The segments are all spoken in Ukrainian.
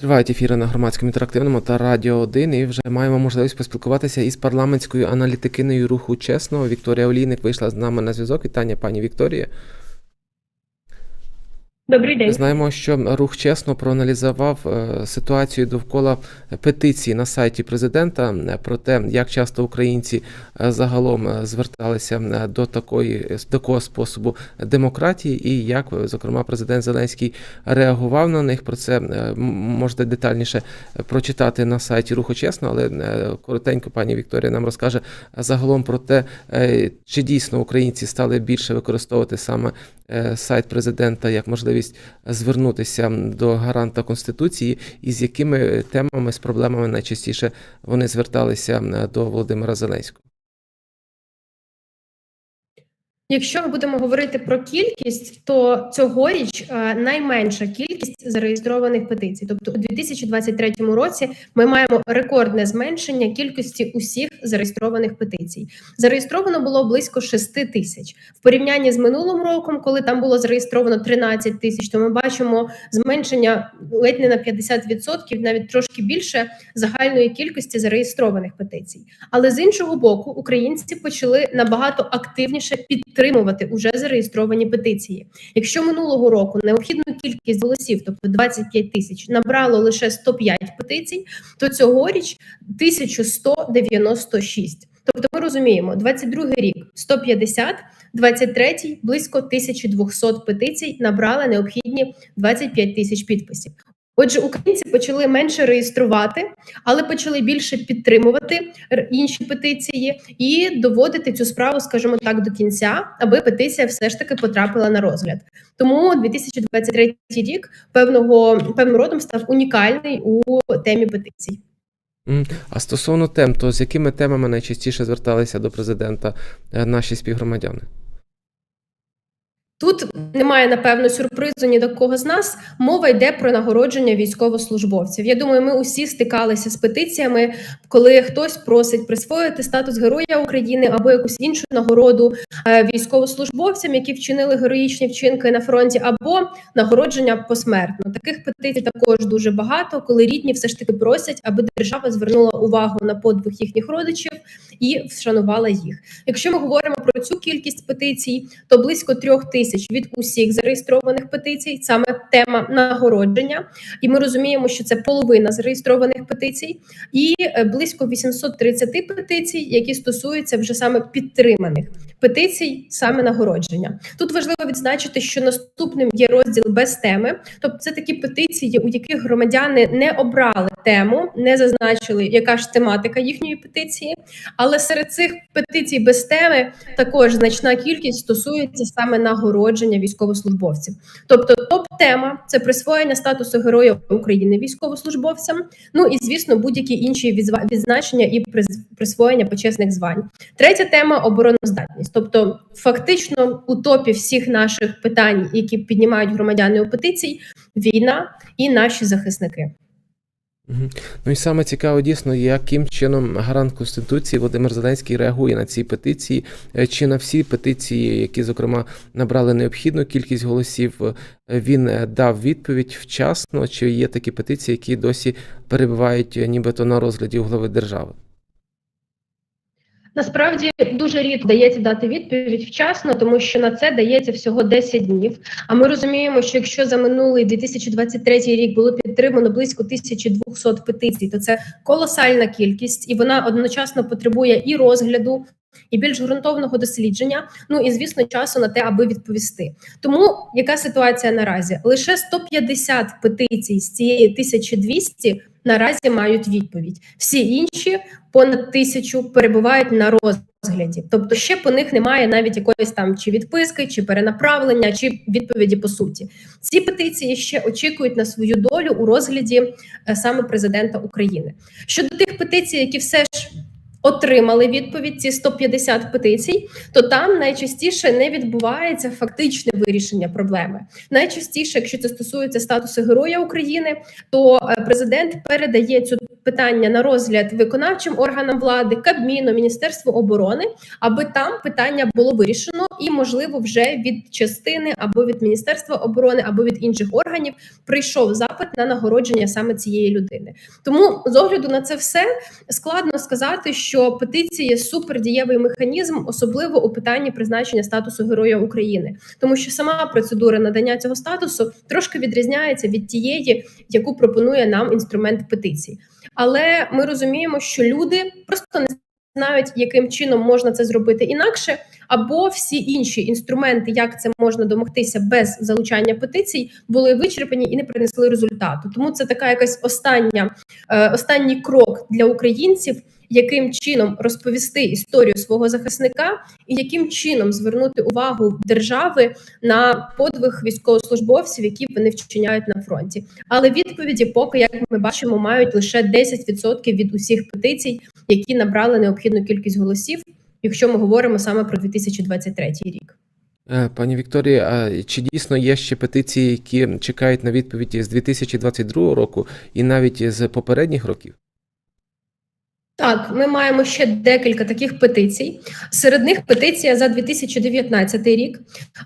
Тривають ефіри на громадському інтерактивному та Радіо 1 і вже маємо можливість поспілкуватися із парламентською аналітикиною руху чесно. Вікторія Олійник вийшла з нами на зв'язок. Вітання, пані Вікторія. Добрий день. Знаємо, що рух чесно проаналізував е, ситуацію довкола петиції на сайті президента про те, як часто українці е, загалом е, зверталися до такої такого способу демократії, і як, зокрема, президент Зеленський реагував на них. Про це можете детальніше прочитати на сайті Руху Чесно, але коротенько пані Вікторія нам розкаже загалом про те, чи дійсно українці стали більше використовувати саме сайт президента як можливість звернутися до гаранта конституції, і з якими темами з проблемами найчастіше вони зверталися е, до Володимира Зеленського. Якщо ми будемо говорити про кількість, то цьогоріч е, найменша кількість зареєстрованих петицій. Тобто у 2023 році ми маємо рекордне зменшення кількості усіх зареєстрованих петицій. Зареєстровано було близько 6 тисяч в порівнянні з минулим роком, коли там було зареєстровано 13 тисяч. То ми бачимо зменшення ледь не на 50%, навіть трошки більше загальної кількості зареєстрованих петицій. Але з іншого боку, українці почали набагато активніше підтримувати уже зареєстровані петиції. Якщо минулого року необхідну кількість голосів, тобто 25 тисяч, набрало лише 105 петицій, то цьогоріч 1196. Тобто, ми розуміємо, 22 рік 150, 23 близько 1200 петицій набрали необхідні 25 тисяч підписів. Отже, українці почали менше реєструвати, але почали більше підтримувати інші петиції і доводити цю справу, скажімо так, до кінця, аби петиція все ж таки потрапила на розгляд. Тому 2023 рік певного певним родом став унікальний у темі петицій. А стосовно тем, то з якими темами найчастіше зверталися до президента е, наші співгромадяни? Тут немає напевно сюрпризу ні до кого з нас. Мова йде про нагородження військовослужбовців. Я думаю, ми усі стикалися з петиціями, коли хтось просить присвоїти статус Героя України або якусь іншу нагороду е, військовослужбовцям, які вчинили героїчні вчинки на фронті, або нагородження посмертно. Таких петицій також дуже багато, коли рідні все ж таки просять, аби держава звернула увагу на подвиг їхніх родичів і вшанувала їх. Якщо ми говоримо про цю кількість петицій, то близько трьох тисяч від усіх зареєстрованих петицій саме тема нагородження, і ми розуміємо, що це половина зареєстрованих петицій, і е, близько 830 петицій, які стосуються вже саме підтриманих петицій, саме нагородження. Тут важливо відзначити, що наступним є розділ без теми, тобто це такі петиції, у яких громадяни не обрали тему, не зазначили, яка ж тематика їхньої петиції. Але серед цих петицій без теми також значна кількість стосується саме нагородження військовослужбовців. Тобто, топ-тема це присвоєння статусу Героя України військовослужбовцям. Ну і звісно, будь-які інші відзначення і присвоєння почесних звань. Третя тема обороноздатність. Тобто, фактично, у топі всіх наших питань, які піднімають громадяни у петицій, війна і наші захисники. Ну і саме цікаво дійсно, яким чином гарант Конституції Володимир Зеленський реагує на ці петиції, е, чи на всі петиції, які, зокрема, набрали необхідну кількість голосів, е, він е, дав відповідь вчасно, чи є такі петиції, які досі перебувають нібито на розгляді у глави держави? Насправді дуже рідко дається дати відповідь вчасно, тому що на це дається всього 10 днів. А ми розуміємо, що якщо за минулий 2023 рік було підтримано близько 1200 петицій, то це колосальна кількість, і вона одночасно потребує і розгляду. І більш ґрунтовного дослідження, ну і звісно, часу на те, аби відповісти. Тому яка ситуація наразі? Лише 150 петицій з цієї 1200 наразі мають відповідь. Всі інші понад тисячу перебувають на розгляді. Тобто, ще по них немає навіть якоїсь там чи відписки, чи перенаправлення, чи відповіді по суті. Ці петиції ще очікують на свою долю у розгляді е, саме президента України. Щодо тих петицій, які все ж отримали відповідь, ці 150 петицій, то там найчастіше не відбувається фактичне вирішення проблеми. Найчастіше, якщо це стосується статусу Героя України, то е, президент передає цю питання на розгляд виконавчим органам влади, Кабміну, Міністерству оборони, аби там питання було вирішено, і можливо вже від частини або від Міністерства оборони, або від інших органів прийшов запит на нагородження саме цієї людини. Тому з огляду на це все складно сказати, що петиції супердієвий механізм, особливо у питанні призначення статусу Героя України, тому що сама процедура надання цього статусу трошки відрізняється від тієї, яку пропонує нам інструмент петицій. Але ми розуміємо, що люди просто не знають, яким чином можна це зробити інакше, або всі інші інструменти, як це можна домогтися без залучання петицій, були вичерпані і не принесли результату. Тому це така якась остання, е, останній крок для українців. Яким чином розповісти історію свого захисника, і яким чином звернути увагу держави на подвиг військовослужбовців, які вони вчиняють на фронті? Але відповіді, поки як ми бачимо, мають лише 10% від усіх петицій, які набрали необхідну кількість голосів, якщо ми говоримо саме про 2023 рік. Е, Пані Вікторія, а чи дійсно є ще петиції, які чекають на відповіді з 2022 року і навіть з попередніх років? Так, ми маємо ще декілька таких петицій. Серед них петиція за 2019 рік.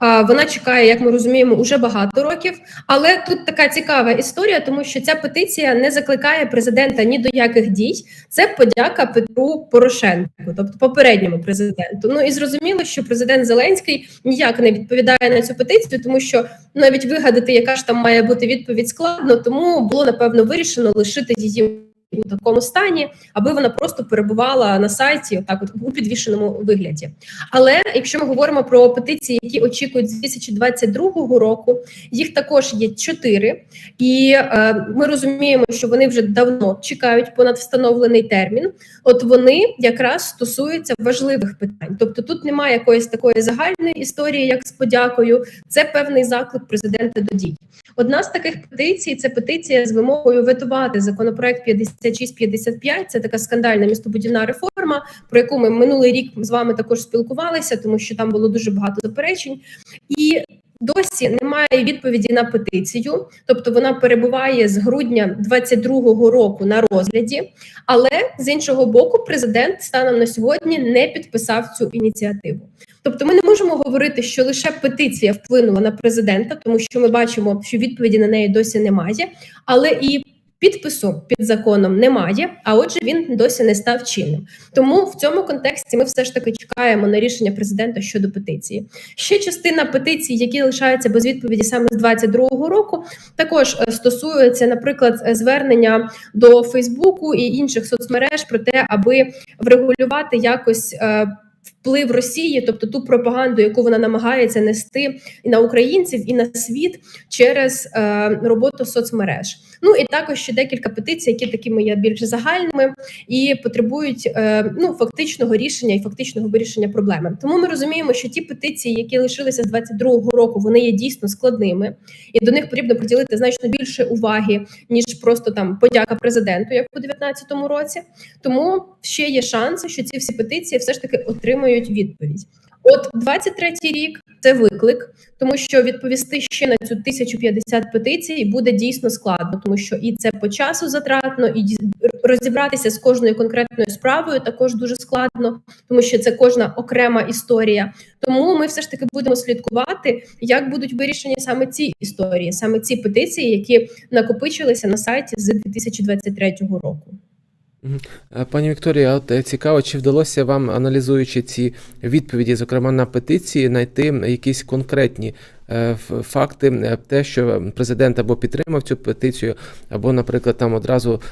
Вона чекає, як ми розуміємо, уже багато років. Але тут така цікава історія, тому що ця петиція не закликає президента ні до яких дій. Це подяка Петру Порошенку, тобто попередньому президенту. Ну і зрозуміло, що президент Зеленський ніяк не відповідає на цю петицію, тому що навіть вигадати, яка ж там має бути відповідь складно, тому було напевно вирішено лишити її у такому стані, аби вона просто перебувала на сайті, отак от у підвішеному вигляді. Але якщо ми говоримо про петиції, які очікують з 2022 року, їх також є чотири, і е, ми розуміємо, що вони вже давно чекають понад встановлений термін. От вони якраз стосуються важливих питань. Тобто, тут немає якоїсь такої загальної історії, як з подякою. Це певний заклик президента до дій. Одна з таких петицій це петиція з вимогою ветувати законопроект 5655. Це така скандальна містобудівна реформа, про яку ми минулий рік з вами також спілкувалися, тому що там було дуже багато заперечень. І досі немає відповіді на петицію, тобто вона перебуває з грудня 22-го року на розгляді. Але з іншого боку, президент станом на сьогодні не підписав цю ініціативу. Тобто, ми не можемо говорити, що лише петиція вплинула на президента, тому що ми бачимо, що відповіді на неї досі немає, але і підпису під законом немає. А отже, він досі не став чинним. Тому в цьому контексті ми все ж таки чекаємо на рішення президента щодо петиції. Ще частина петицій, які лишаються без відповіді саме з 22-го року, також е, стосується, наприклад, звернення до Фейсбуку і інших соцмереж про те, аби врегулювати якось. е, Вплив Росії, тобто ту пропаганду, яку вона намагається нести і на українців, і на світ через е, роботу соцмереж. Ну і також ще декілька петицій, які такими є більш загальними і потребують е, ну фактичного рішення і фактичного вирішення проблеми. Тому ми розуміємо, що ті петиції, які лишилися з 22-го року, вони є дійсно складними, і до них потрібно приділити значно більше уваги ніж просто там подяка президенту, як у 2019 році. Тому ще є шанси, що ці всі петиції все ж таки отримають відповідь. От 23-й рік це виклик, тому що відповісти ще на цю 1050 петицій буде дійсно складно, тому що і це по часу затратно, і розібратися з кожною конкретною справою також дуже складно, тому що це кожна окрема історія. Тому ми все ж таки будемо слідкувати, як будуть вирішені саме ці історії, саме ці петиції, які накопичилися на сайті з 2023 року. Е, Пані Вікторія, от е, цікаво, чи вдалося вам, аналізуючи ці відповіді, зокрема на петиції, знайти якісь конкретні е, факти, те, що президент або підтримав цю петицію, або, наприклад, там одразу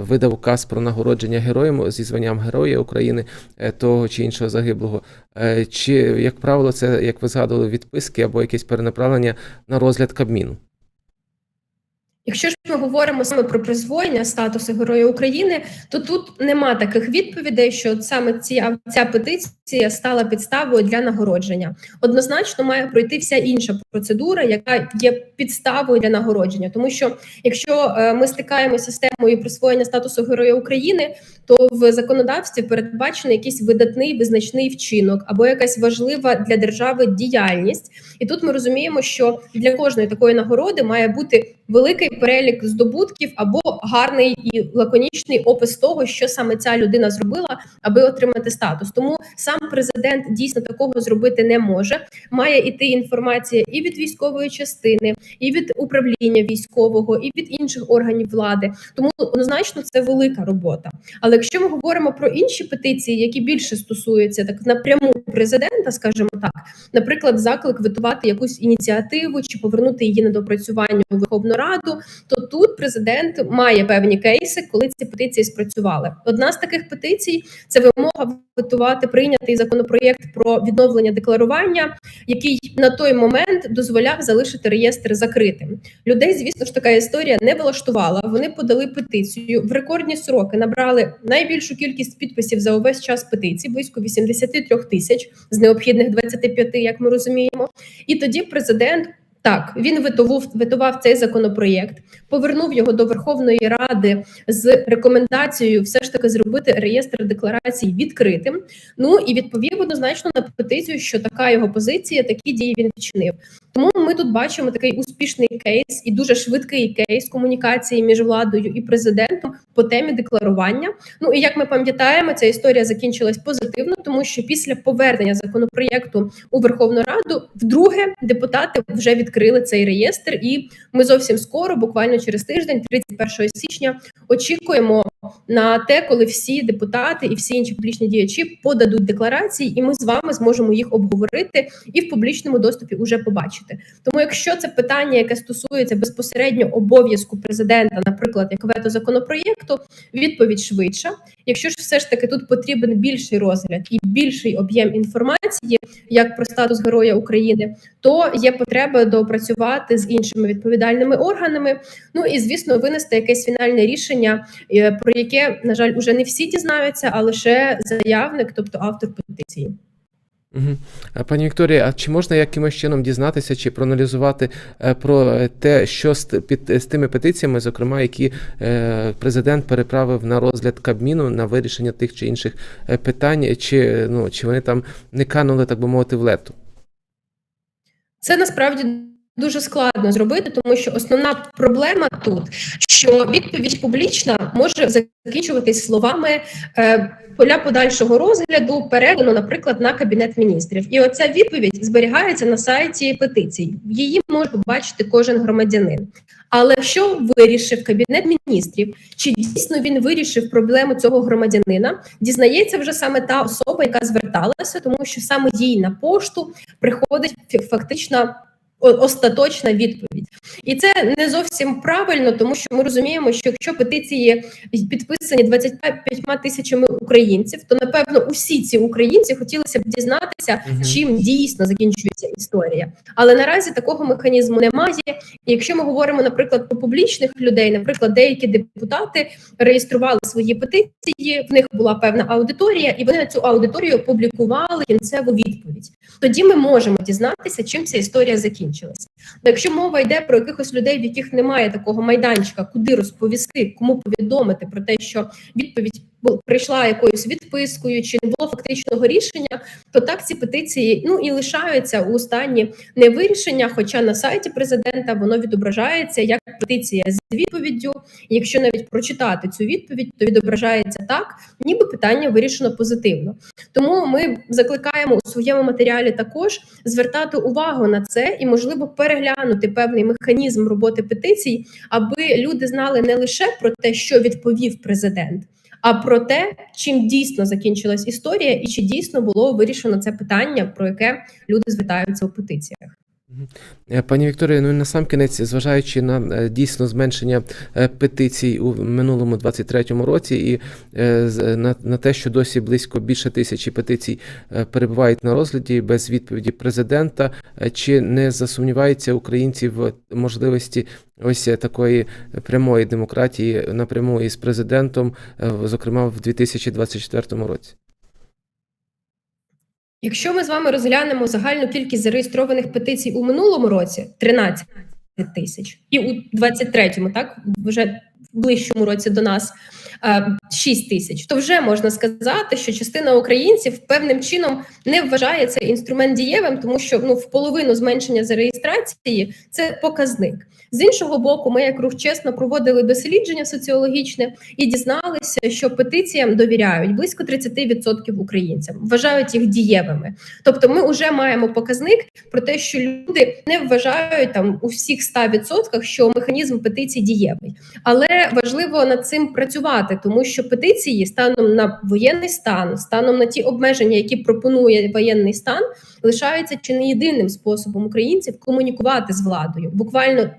видав указ про нагородження героєм зі званням Героя України того чи іншого загиблого. Чи, як правило, це, як ви згадували, відписки або якесь перенаправлення на розгляд Кабміну? Якщо ж ми говоримо саме про присвоєння статусу Героя України, то тут нема таких відповідей, що саме ця, ця петиція стала підставою для нагородження. Однозначно має пройти вся інша процедура, яка є підставою для нагородження. Тому що якщо е, ми стикаємося з темою присвоєння статусу Героя України, то в законодавстві передбачений якийсь видатний визначний вчинок або якась важлива для держави діяльність. І тут ми розуміємо, що для кожної такої нагороди має бути великий перелік здобутків або гарний і лаконічний опис того, що саме ця людина зробила, аби отримати статус. Тому сам президент дійсно такого зробити не може. Має іти інформація і від військової частини, і від управління військового, і від інших органів влади. Тому однозначно це велика робота. Але якщо ми говоримо про інші петиції, які більше стосуються так напряму президента, скажімо так, наприклад, заклик витувати якусь ініціативу чи повернути її на допрацювання у Верховну Раду, то тут президент має певні кейси, коли ці петиції спрацювали. Одна з таких петицій це вимога витувати прийнятий законопроєкт про відновлення декларування, який на той момент дозволяв залишити реєстр закритим. Людей, звісно ж, така історія не влаштувала. Вони подали петицію в рекордні сроки, набрали найбільшу кількість підписів за увесь час петиції, близько 83 тисяч з необхідних 25, як ми розуміємо. І тоді президент. Так, він витовув, витував цей законопроєкт, повернув його до Верховної Ради з рекомендацією все ж таки зробити реєстр декларацій відкритим. Ну і відповів однозначно на петицію, що така його позиція, такі дії він вчинив. Тому ми тут бачимо такий успішний кейс і дуже швидкий кейс комунікації між владою і президентом по темі декларування. Ну і як ми пам'ятаємо, ця історія закінчилась позитивно, тому що після повернення законопроєкту у Верховну Раду вдруге депутати вже відкрили цей реєстр, і ми зовсім скоро, буквально через тиждень, 31 січня, очікуємо на те, коли всі депутати і всі інші публічні діячі подадуть декларації, і ми з вами зможемо їх обговорити і в публічному доступі уже побачити. Тому, якщо це питання, яке стосується безпосередньо обов'язку президента, наприклад, як вето законопроєкту, відповідь швидша. Якщо ж все ж таки тут потрібен більший розгляд і більший об'єм інформації, як про статус Героя України, то є потреба доопрацювати з іншими відповідальними органами. Ну і звісно, винести якесь фінальне рішення, е, про яке на жаль уже не всі дізнаються, а лише заявник, тобто автор петиції. Угу. Пані Вікторія, а чи можна якимось чином дізнатися чи проаналізувати е, про те, що з, під, з тими петиціями, зокрема, які е, президент переправив на розгляд Кабміну на вирішення тих чи інших питань, чи, ну, чи вони там не канули, так би мовити, в лету? Це насправді дуже складно зробити, тому що основна проблема тут, що відповідь публічна може закінчуватись словами е, поля подальшого розгляду передано, наприклад, на кабінет міністрів. І оця відповідь зберігається на сайті петицій. Її може побачити кожен громадянин. Але що вирішив кабінет міністрів? Чи дійсно він вирішив проблему цього громадянина? Дізнається вже саме та особа, яка зверталася, тому що саме їй на пошту приходить фактично остаточна відповідь, і це не зовсім правильно, тому що ми розуміємо, що якщо петиції підписані 25 тисячами українців, то напевно усі ці українці хотілося б дізнатися, чим дійсно закінчується історія. Але наразі такого механізму немає. І якщо ми говоримо, наприклад, про публічних людей, наприклад, деякі депутати реєстрували свої петиції, в них була певна аудиторія, і вони на цю аудиторію публікували кінцеву відповідь. Тоді ми можемо дізнатися, чим ця історія закінчилася. Але якщо мова йде про якихось людей, в яких немає такого майданчика, куди розповісти, кому повідомити про те, що відповідь прийшла якоюсь відпискою, чи не було фактичного рішення, то так ці петиції ну і лишаються у стані невирішення. Хоча на сайті президента воно відображається як петиція з відповіддю. Якщо навіть прочитати цю відповідь, то відображається так, ніби питання вирішено позитивно. Тому ми закликаємо у своєму матеріалі також звертати увагу на це і, можливо, переглянути певний механізм роботи петицій, аби люди знали не лише про те, що відповів президент. А про те, чим дійсно закінчилась історія, і чи дійсно було вирішено це питання, про яке люди звітаються у петиціях. Е, Пані Вікторія, ну і на сам кінець, зважаючи на е, дійсно зменшення е, петицій у минулому 23-му році, і на, на те, що досі близько більше тисячі петицій перебувають на розгляді без відповіді президента, чи не засумніваються українці в можливості ось такої прямої демократії напряму із президентом, зокрема в 2024 році? Якщо ми з вами розглянемо загальну кількість зареєстрованих петицій у минулому році 13 тисяч, і у 23-му, так вже в ближчому році до нас. Е, 6 тисяч, то вже можна сказати, що частина українців певним чином не вважає цей інструмент дієвим, тому що ну в половину зменшення за реєстрації це показник. З іншого боку, ми як рух чесно проводили дослідження соціологічне і дізналися, що петиціям довіряють близько 30% українцям, вважають їх дієвими. Тобто, ми вже маємо показник про те, що люди не вважають там у всіх 100%, що механізм петицій дієвий, але важливо над цим працювати, тому що петиції станом на воєнний стан, станом на ті обмеження, які пропонує воєнний стан, лишаються чи не єдиним способом українців комунікувати з владою, буквально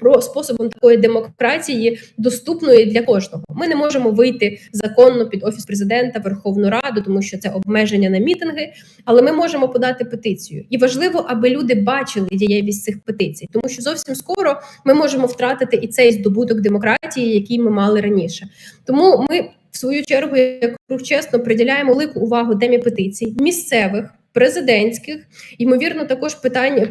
про способом такої демократії, доступної для кожного. Ми не можемо вийти законно під офіс президента, Верховну Раду, тому що це обмеження на мітинги. Але ми можемо подати петицію, і важливо, аби люди бачили дієвість цих петицій, тому що зовсім скоро ми можемо втратити і цей здобуток демократії, який ми мали раніше. Тому ми в свою чергу, як рух чесно, приділяємо велику увагу темі петицій місцевих. Президентських, ймовірно, також питань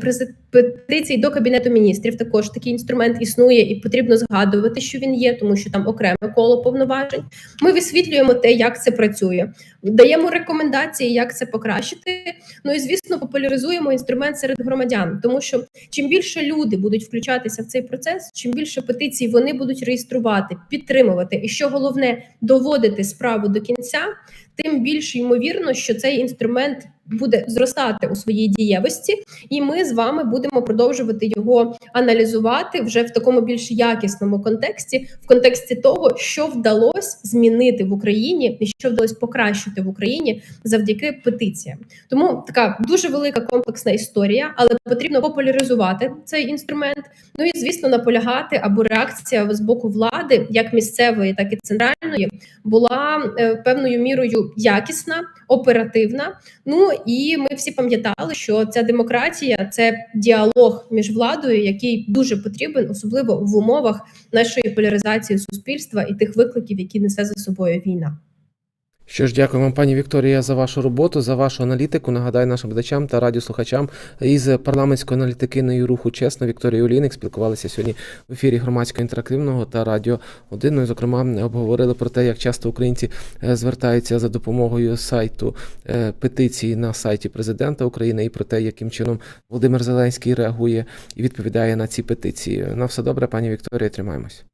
петицій до кабінету міністрів. Також такий інструмент існує, і потрібно згадувати, що він є, тому що там окреме коло повноважень. Ми висвітлюємо те, як це працює, даємо рекомендації, як це покращити. Ну і звісно, популяризуємо інструмент серед громадян, тому що чим більше люди будуть включатися в цей процес, чим більше петицій вони будуть реєструвати, підтримувати, і що головне доводити справу до кінця, тим більш ймовірно, що цей інструмент буде зростати у своїй дієвості, і ми з вами будемо продовжувати його аналізувати вже в такому більш якісному контексті, в контексті того, що вдалося змінити в Україні і що вдалося покращити в Україні завдяки петиціям. Тому така дуже велика комплексна історія, але потрібно популяризувати цей інструмент. Ну і звісно, наполягати, або реакція з боку влади, як місцевої, так і центральної, була е, певною мірою якісна, оперативна. Ну і ми всі пам'ятали, що ця демократія це діалог між владою, який дуже потрібен, особливо в умовах нашої поляризації суспільства і тих викликів, які несе за собою війна. Що ж, дякую вам, пані Вікторія, за вашу роботу, за вашу аналітику. Нагадаю нашим глядачам та радіослухачам із парламентської аналітикиною руху чесно Вікторією Олійник спілкувалися сьогодні в ефірі громадського інтерактивного та радіо 1. Ну і, зокрема, обговорили про те, як часто українці е, звертаються за допомогою сайту е, петиції на сайті президента України і про те, яким чином Володимир Зеленський реагує і відповідає на ці петиції. На все добре, пані Вікторія, тримаємось.